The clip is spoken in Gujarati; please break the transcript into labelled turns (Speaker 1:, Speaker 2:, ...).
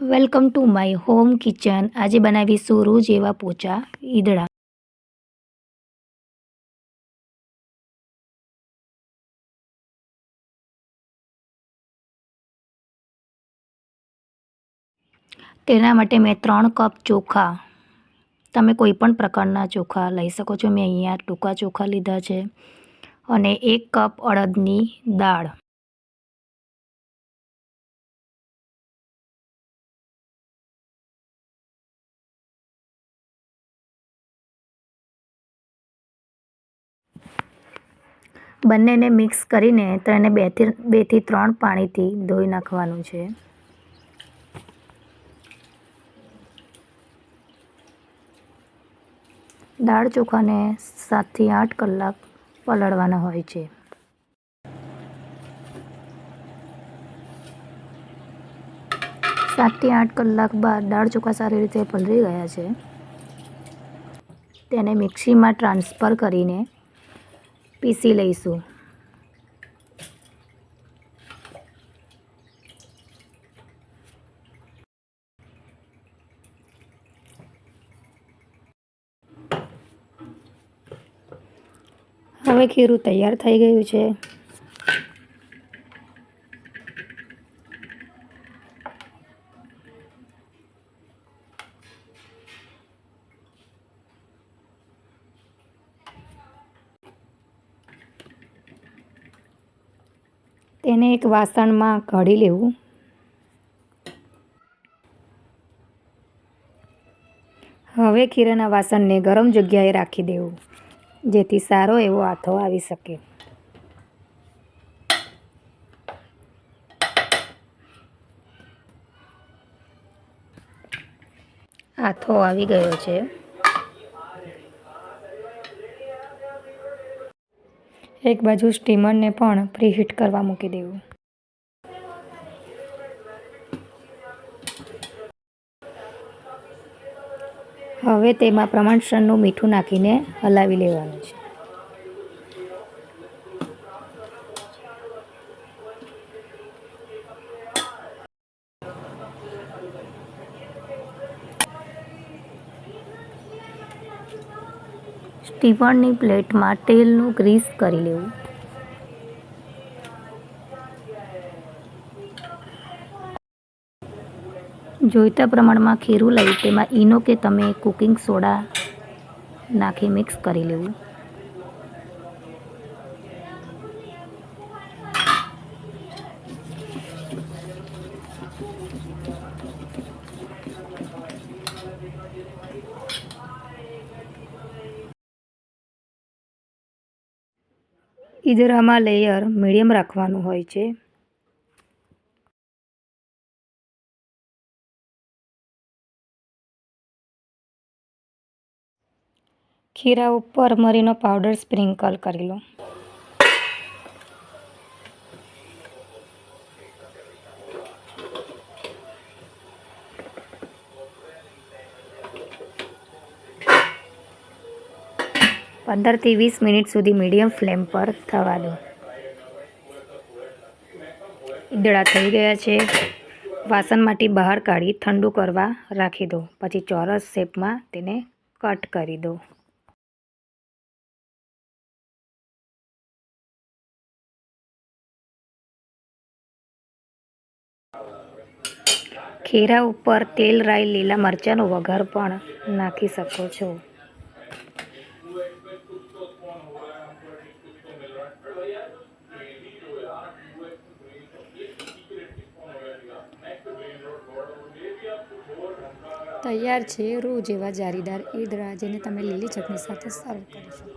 Speaker 1: Welcome to my home kitchen. આજે બનાવીશું રોજ જેવા પોચા ઈદડા. તેના માટે મેં ત્રણ કપ ચોખા. તમે કોઈ પણ પ્રકારના ચોખા લઈ શકો છો. મેં અહીંયા ટૂંકા ચોખા લીધા છે અને એક કપ અડદની દાળ. બંનેને મિક્સ કરીને તેને બેથી બેથી ત્રણ પાણીથી ધોઈ નાખવાનું છે. દાળ ચોખાને સાતથી આઠ કલાક પલળવાના હોય છે. સાતથી આઠ કલાક બાદ દાળ ચોખા સારી રીતે પલળી ગયા છે. તેને મિક્સીમાં ટ્રાન્સફર કરીને પીસી લઈશું. હવે ખીરું તૈયાર થઈ ગયું છે. તેને એક વાસણમાં કાઢી લેવું. હવે ખીરાના વાસણને ગરમ જગ્યાએ રાખી દેવું, જેથી સારો એવો આથો આવી શકે. આથો આવી ગયો છે. એક બાજુ સ્ટીમરને પણ પ્રીહીટ કરવા મૂકી દેવું. હવે તેમાં પ્રમાણસરનું મીઠું નાખીને હલાવી લેવાનું છે. સ્ટીમરની પ્લેટમાં તેલનું ગ્રીસ કરી લેવું. જોઈતા પ્રમાણમાં ખીરું લઈ તેમાં ઈનો કે તમે કુકિંગ સોડા નાખી મિક્સ કરી લેવું. ઈદરામાં લેયર મીડિયમ રાખવાનું હોય છે. ખીરા ઉપર મરીનો પાવડર સ્પ્રિંકલ કરી લો. પંદરથી વીસ મિનિટ સુધી મીડિયમ ફ્લેમ પર થવા દો. ઈદડા થઈ ગયા છે. વાસણમાંથી બહાર કાઢી ઠંડુ કરવા રાખી દો. પછી ચોરસ શેપમાં તેને કટ કરી દો. ખીરા ઉપર તેલ, રાઈ, લીલા મરચાંનો વઘાર પણ નાખી શકો છો. તૈયાર છે રૂ જેવા જારીદાર ઈદડા જેને તમે લીલી ચટણી સાથે સર્વ કરી શકો